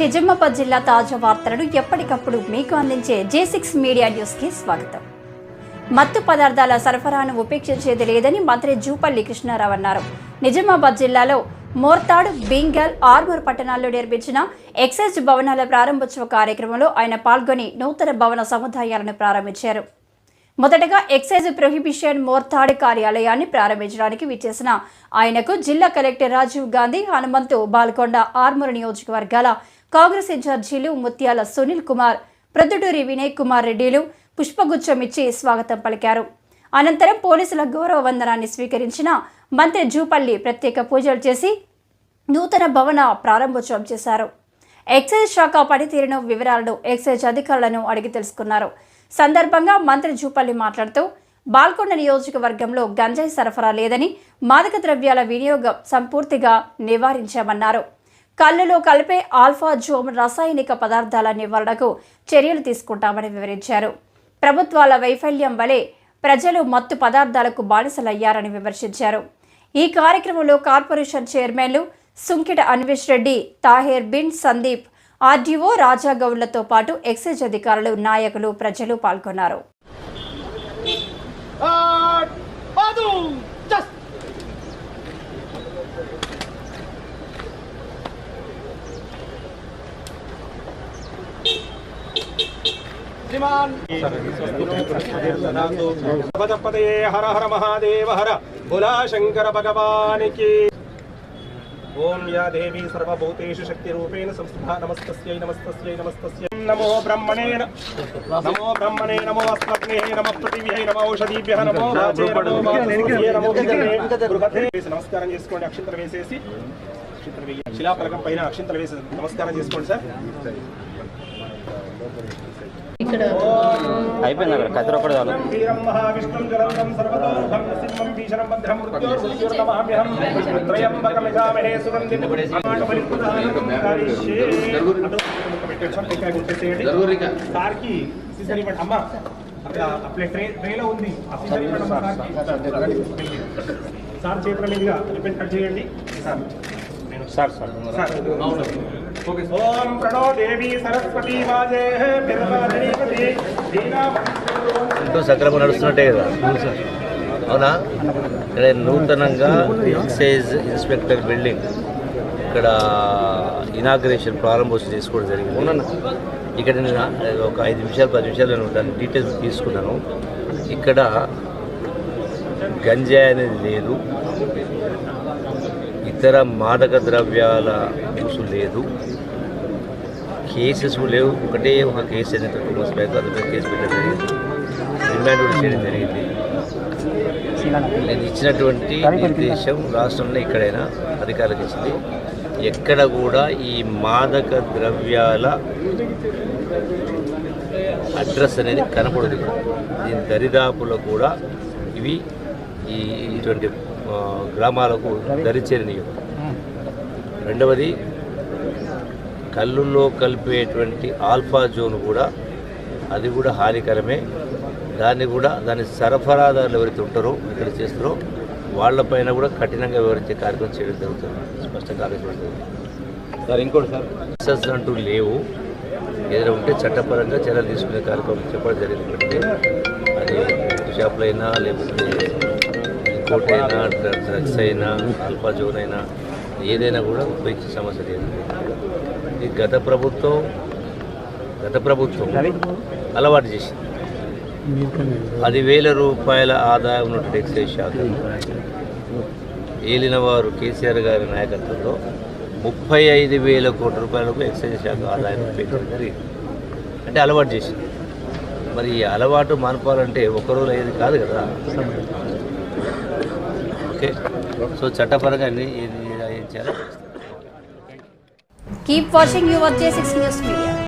నిజామాబాద్ జిల్లా తాజా వార్తలను ఎప్పటికప్పుడు మీకు అందించే జే సిక్స్ మీడియా న్యూస్కి స్వాగతం. మత్తు పదార్థాల సరఫరాను ఉపేక్షించేది లేదని మంత్రి జూపల్లి కృష్ణారావు అన్నారు. నిజామాబాద్ జిల్లాలో మోర్తాడ్ బింగల్ ఆర్మూర్ పట్టణాల్లో నిర్మించిన ఎక్సైజ్ భవనాల ప్రారంభోత్సవ కార్యక్రమంలో ఆయన పాల్గొని నూతన భవన సముదాయాలను ప్రారంభించారు. మొదటగా ఎక్సైజ్ ప్రొహిబిషన్ మోర్తాడ్ కార్యాలయాన్ని ప్రారంభించడానికి విచ్చేసిన ఆయనకు జిల్లా కలెక్టర్ రాజీవ్ గాంధీ హనుమంతు బాల్కొండ ఆర్మూర్ నియోజకవర్గాల కాంగ్రెస్ ఇన్ఛార్జీలు ముత్యాల సునీల్ కుమార్ ప్రొద్దుటూరి వినయ్ కుమార్ రెడ్డిలు పుష్పగుచ్చం ఇచ్చి స్వాగతం పలికారు. అనంతరం పోలీసుల గౌరవ వందనాన్ని స్వీకరించిన మంత్రి జూపల్లి ప్రత్యేక పూజలు చేసి నూతన భవన ప్రారంభోత్సవం చేశారు. ఎక్సైజ్ శాఖ పనితీరును వివరాలను ఎక్సైజ్ అధికారులను అడిగి తెలుసుకున్నారు. సందర్భంగా మంత్రి జూపల్లి మాట్లాడుతూ బాల్కొండ నియోజకవర్గంలో గంజాయి సరఫరా లేదని మాదక ద్రవ్యాల వినియోగం సంపూర్తిగా నివారించామన్నారు. కళ్ళులో కలిపే ఆల్ఫా జోమ్ రసాయనిక పదార్థాల నివారణకు చర్యలు తీసుకుంటామని వివరించారు. ప్రభుత్వాల వైఫల్యం వలె ప్రజలు మత్తు పదార్థాలకు బానిసలయ్యారని విమర్శించారు. ఈ కార్యక్రమంలో కార్పొరేషన్ చైర్మన్లు సుంకిట అన్వేష్ రెడ్డి తాహేర్ బిన్ సందీప్ ఆర్డీఓ రాజాగౌడ్లతో పాటు ఎక్సైజ్ అధికారులు నాయకులు ప్రజలు పాల్గొన్నారు. శ్రీమాన్ పదపదయే హర హర మహాదేవ హర బులా శంకర భగవానికి ఓం యా దేవీ సర్వభూతేషు శక్తి రూపేణ సంస్థా నమస్తస్యై నమస్తస్యై నమస్తస్యై నమో బ్రహ్మణే నమో బ్రహ్మణే నమో అస్మగ్నే నమ పృథివ్యై నమ ఔషధీభ్య నమో వాచే నమో నమో నమస్కారం చేసుకోండి అక్షంతలు వేసేసి శిలాఫలకం పైన అక్షంతలు వేసి నమస్కారం చేసుకోండి సార్. అయిపోయింది అక్కడ కత్తిరి ఒక్కడే చాలు అమ్మ అక్కడ ట్రే ట్రేలో ఉంది. సార్ చేతుల మీదుగా రిపెన్ కట్ చేయండి. సార్ నేను సార్ సార్. సార్ ఓం ప్రణో దేవి సరస్వతి వాజే బిర్వాజనీపతి దీనా ఇంట్లో సక్రమంగా నడుస్తున్నట్టే కదా. అవునా ఇక్కడ నూతనంగా ఎక్సైజ్ ఇన్స్పెక్టర్ బిల్డింగ్ ఇక్కడ ఇనాగ్రేషన్ ప్రారంభోత్సవం చేసుకోవడం జరిగింది. ఇక్కడ నేను ఒక ఐదు నిమిషాలు పది నిమిషాలు నేను దాని డీటెయిల్స్ తీసుకున్నాను. ఇక్కడ గంజాయి అనేది లేదు. ఇతర మాదక ద్రవ్యాల యూసు లేదు. కేసెస్ లేవు. ఒకటే ఒక కేసు టూ మంత్స్ బ్యాక్ అది కేసు పెట్టడం జరిగింది. రిమాండ్ కూడా చేయడం జరిగింది. నేను ఇచ్చినటువంటి నిర్దేశం రాష్ట్రంలో ఎక్కడైనా అధికారులకు ఇచ్చింది. ఎక్కడ కూడా ఈ మాదక ద్రవ్యాల అడ్రస్ అనేది కనపడదు. దీని దరిదాపులో కూడా ఇవి ఈ ఇటువంటి గ్రామాలకు దరిచేరినవి రెండవది కళ్ళుల్లో కలిపేటువంటి ఆల్ఫా జోన్ కూడా అది కూడా హానికరమే. దాన్ని కూడా దాని సరఫరాదారులు ఎవరైతే ఉంటారో ఇక్కడ చేస్తారో వాళ్ళపైన కూడా కఠినంగా వివరించే కార్యక్రమం చేయడం జరుగుతుంది. స్పష్టంగా ఆలోచించడం. సార్ ఇంకోటి సార్. కేసెస్ అంటూ లేవు. ఏదైనా ఉంటే చట్టపరంగా చర్యలు తీసుకునే కార్యక్రమం చెప్పడం జరిగింది అది షాపులు అయినా లేకపోతే అయినా డ్రగ్స్ అయినా అల్పాజోన్ అయినా ఏదైనా కూడా ఉపయోగించే సమస్య లేదు. ఈ గత ప్రభుత్వం గత ప్రభుత్వం అలవాటు చేసింది. పదివేల రూపాయల ఆదాయం ఉన్నటువంటి ఎక్సైజ్ శాఖ ఏలిన వారు కేసీఆర్ గారి నాయకత్వంలో ముప్పై ఐదు వేల కోట్ల రూపాయలకు ఎక్సైజ్ శాఖ ఆదాయం పెంచడం జరిగింది. అంటే అలవాటు చేసింది. మరి ఈ అలవాటు మానుకోవాలంటే ఒకరోజు అయ్యేది కాదు కదా. ఓకే. సో చట్టపరంగా అన్ని ఏది ఏది keep watching your J six news media